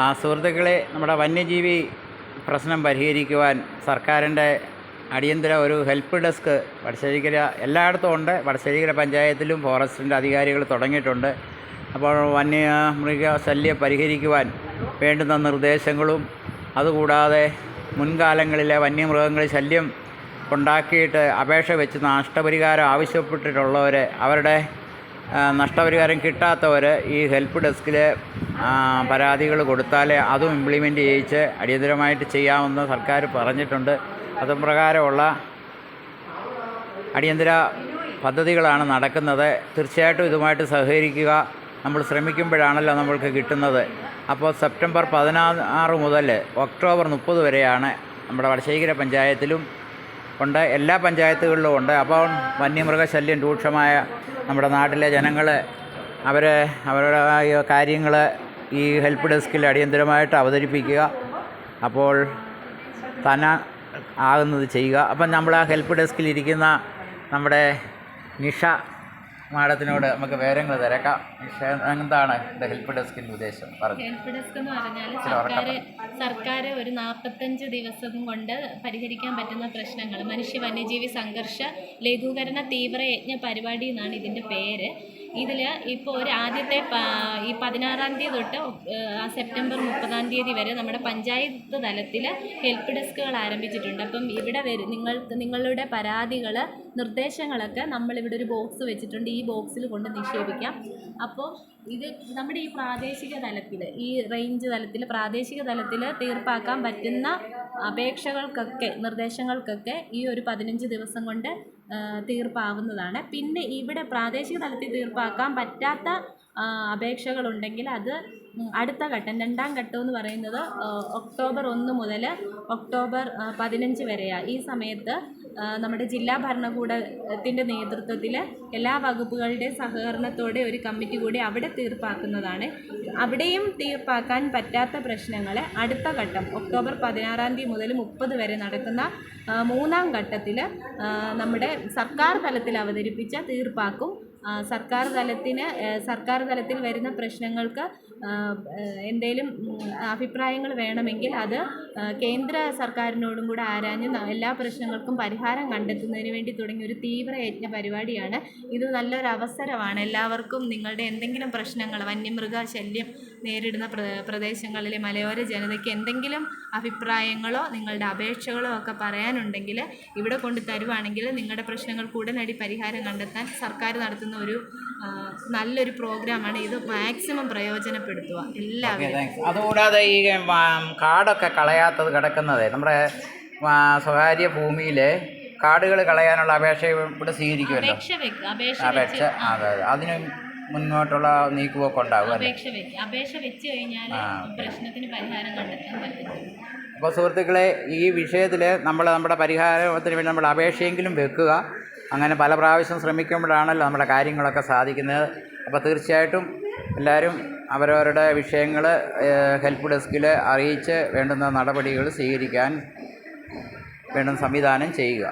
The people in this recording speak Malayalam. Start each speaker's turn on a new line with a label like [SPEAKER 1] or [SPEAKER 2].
[SPEAKER 1] ആ സുഹൃത്തുക്കളെ നമ്മുടെ വന്യജീവി പ്രശ്നം പരിഹരിക്കുവാൻ സർക്കാരിന്റെ അടിയന്തര ഒരു ഹെൽപ്പ് ഡെസ്ക് വടശ്ശേരിക്കര എല്ലായിടത്തും ഉണ്ട്. വടശ്ശേരിക്കര പഞ്ചായത്തിലും ഫോറസ്റ്റിന്റെ അധികാരികൾ തുടങ്ങിയിട്ടുണ്ട്. അപ്പോൾ വന്യ മൃഗ ശല്യം പരിഹരിക്കുവാൻ വേണ്ടുന്ന നിർദ്ദേശങ്ങളും അതുകൂടാതെ മുൻകാലങ്ങളിലെ വന്യമൃഗങ്ങൾ ശല്യം ഉണ്ടാക്കിയിട്ട് അപേക്ഷ വെച്ച് നഷ്ടപരിഹാരം ആവശ്യപ്പെട്ടിട്ടുള്ളവർ അവരുടെ നഷ്ടപരിഹാരം കിട്ടാത്തവർ ഈ ഹെൽപ്പ് ഡെസ്കിൽ പരാതികൾ കൊടുത്താലേ അതും ഇംപ്ലിമെന്റ് ചെയ്യിച്ച് അടിയന്തരമായിട്ട് ചെയ്യാമെന്ന് സർക്കാർ പറഞ്ഞിട്ടുണ്ട്. അതും പ്രകാരമുള്ള അടിയന്തര പദ്ധതികളാണ് നടക്കുന്നത്. തീർച്ചയായിട്ടും ഇതുമായിട്ട് സഹകരിക്കുക. നമ്മൾ ശ്രമിക്കുമ്പോഴാണല്ലോ നമ്മൾക്ക് കിട്ടുന്നത്. അപ്പോൾ സെപ്റ്റംബർ പതിനാറ് മുതൽ ഒക്ടോബർ മുപ്പത് വരെയാണ് നമ്മുടെ വടശ്ശേരിക്കര പഞ്ചായത്തിലും ഉണ്ട്. എല്ലാ പഞ്ചായത്തുകളിലും ഉണ്ട്. അപ്പോൾ വന്യമൃഗശല്യം രൂക്ഷമായ നമ്മുടെ നാട്ടിലെ ജനങ്ങൾ അവർ അവരുടെ കാര്യങ്ങൾ ഈ ഹെൽപ്പ് ഡെസ്കിൽ അടിയന്തരമായിട്ട് അവതരിപ്പിക്കുക. അപ്പോൾ തന ആകുന്നത് ചെയ്യുക. അപ്പം നമ്മൾ ആ ഹെൽപ്പ് ഡെസ്കിൽ ഇരിക്കുന്ന നമ്മുടെ നിഷ മാഡത്തിനോട് നമുക്ക് വിവരങ്ങൾ തിരക്കാം. നിഷ എന്താണ് ഹെൽപ്പ് ഡെസ്കിന്റെ ഉദ്ദേശം? പറഞ്ഞു.
[SPEAKER 2] ഹെൽപ്പ് ഡെസ്ക് എന്ന് പറഞ്ഞാൽ സർക്കാർ സർക്കാർ ഒരു നാൽപ്പത്തഞ്ച് ദിവസം കൊണ്ട് പരിഹരിക്കാൻ പറ്റുന്ന പ്രശ്നങ്ങൾ. മനുഷ്യ വന്യജീവി സംഘർഷ ലഘൂകരണ തീവ്രയജ്ഞ പരിപാടി എന്നാണ് ഇതിന്റെ പേര്. ഇതിൽ ഇപ്പോൾ ഒരു ആദ്യത്തെ ഈ പതിനാറാം തീയതി തൊട്ട് സെപ്റ്റംബർ മുപ്പതാം തീയതി വരെ നമ്മുടെ പഞ്ചായത്ത് തലത്തിൽ ഹെൽപ്പ് ഡെസ്കുകൾ ആരംഭിച്ചിട്ടുണ്ട്. അപ്പം ഇവിടെ വരും നിങ്ങൾ നിങ്ങളുടെ പരാതികൾ നിർദ്ദേശങ്ങളൊക്കെ നമ്മളിവിടെ ഒരു ബോക്സ് വെച്ചിട്ടുണ്ട്. ഈ ബോക്സിൽ കൊണ്ട് നിക്ഷേപിക്കാം. അപ്പോൾ ഇത് നമ്മുടെ ഈ പ്രാദേശിക തലത്തിൽ ഈ റേഞ്ച് തലത്തിൽ പ്രാദേശിക തലത്തിൽ തീർപ്പാക്കാൻ പറ്റുന്ന അപേക്ഷകൾക്കൊക്കെ നിർദ്ദേശങ്ങൾക്കൊക്കെ ഈ ഒരു പതിനഞ്ച് ദിവസം കൊണ്ട് തീർപ്പാവുന്നതാണ്. പിന്നെ ഇവിടെ പ്രാദേശിക തലത്തിൽ തീർപ്പാക്കാൻ പറ്റാത്ത അപേക്ഷകളുണ്ടെങ്കിൽ അത് അടുത്ത ഘട്ടം രണ്ടാം ഘട്ടം എന്ന് പറയുന്നത് ഒക്ടോബർ ഒന്ന് മുതൽ ഒക്ടോബർ പതിനഞ്ച് വരെയാണ് ഈ സമയത്ത് നമ്മുടെ ജില്ലാ ഭരണകൂടത്തിന്റെ നേതൃത്വത്തിൽ എല്ലാ വകുപ്പുകളുടെയും സഹകരണത്തോടെ ഒരു കമ്മിറ്റി കൂടി അവിടെ തീർപ്പാക്കുന്നതാണ്. അവിടെയും തീർപ്പാക്കാൻ പറ്റാത്ത പ്രശ്നങ്ങൾ അടുത്ത ഘട്ടം ഒക്ടോബർ പതിനാറാം തീയതി മുതൽ മുപ്പത് വരെ നടക്കുന്ന മൂന്നാം ഘട്ടത്തിൽ നമ്മുടെ സർക്കാർ തലത്തിൽ അവതരിപ്പിച്ച തീർപ്പാക്കും സർക്കാർ തലത്തിന് സർക്കാർ തലത്തിൽ വരുന്ന പ്രശ്നങ്ങൾക്ക് എന്തെങ്കിലും അഭിപ്രായങ്ങൾ വേണമെങ്കിൽ അത് കേന്ദ്ര സർക്കാരിനോടും കൂടെ ആരാഞ്ഞ് എല്ലാ പ്രശ്നങ്ങൾക്കും പരിഹാരം കണ്ടെത്തുന്നതിന് വേണ്ടി തുടങ്ങിയ ഒരു തീവ്രയജ്ഞ പരിപാടിയാണ്. ഇത് നല്ലൊരു അവസരമാണ്. എല്ലാവർക്കും നിങ്ങളുടെ എന്തെങ്കിലും പ്രശ്നങ്ങൾ വന്യമൃഗ ശല്യം നേരിടുന്ന പ്ര പ്രദേശങ്ങളിലെ മലയോര ജനതയ്ക്ക് എന്തെങ്കിലും അഭിപ്രായങ്ങളോ നിങ്ങളുടെ അപേക്ഷകളോ ഒക്കെ പറയാനുണ്ടെങ്കിൽ ഇവിടെ കൊണ്ട് തരുവാണെങ്കിൽ നിങ്ങളുടെ പ്രശ്നങ്ങൾക്ക് ഉടനടി പരിഹാരം കണ്ടെത്താൻ സർക്കാർ നടത്തുന്ന ഒരു ആ, നല്ലൊരു പ്രോഗ്രാമാണ് ഇത് മാക്സിമം പ്രയോജനപ്പെടുത്തുക. എല്ലാവരും.
[SPEAKER 1] അതുകൂടാതെ ഈ കാടൊക്കെ കളയാത്തത് കിടക്കുന്നതേ നമ്മുടെ സ്വകാര്യ ഭൂമിയിൽ കാടുകൾ കളയാനുള്ള അപേക്ഷ ഇവിടെ സ്വീകരിക്കുമല്ലോ?
[SPEAKER 2] അപേക്ഷ
[SPEAKER 1] അതെ അതെ. അതിന് മുന്നോട്ടുള്ള നീക്കുപോക്ക് ഉണ്ടാകും
[SPEAKER 2] അപേക്ഷ അപേക്ഷ വെച്ച് കഴിഞ്ഞാൽ പ്രശ്നത്തിന് പരിഹാരം കണ്ടെത്താൻ പറ്റും
[SPEAKER 1] അപ്പോൾ സുഹൃത്തുക്കളെ ഈ വിഷയത്തിൽ നമ്മൾ നമ്മുടെ പരിഹാരത്തിന് വേണ്ടി നമ്മൾ അപേക്ഷയെങ്കിലും വെക്കുക. അങ്ങനെ പല പ്രാവശ്യം ശ്രമിക്കുമ്പോഴാണല്ലോ നമ്മുടെ കാര്യങ്ങളൊക്കെ സാധിക്കുന്നത്. അപ്പോൾ തീർച്ചയായിട്ടും എല്ലാവരും അവരവരുടെ വിഷയങ്ങൾ ഹെൽപ്പ് ഡെസ്കിൽ അറിയിച്ച് വേണ്ടുന്ന നടപടികൾ സ്വീകരിക്കാൻ വേണ്ടുന്ന സംവിധാനം ചെയ്യുക.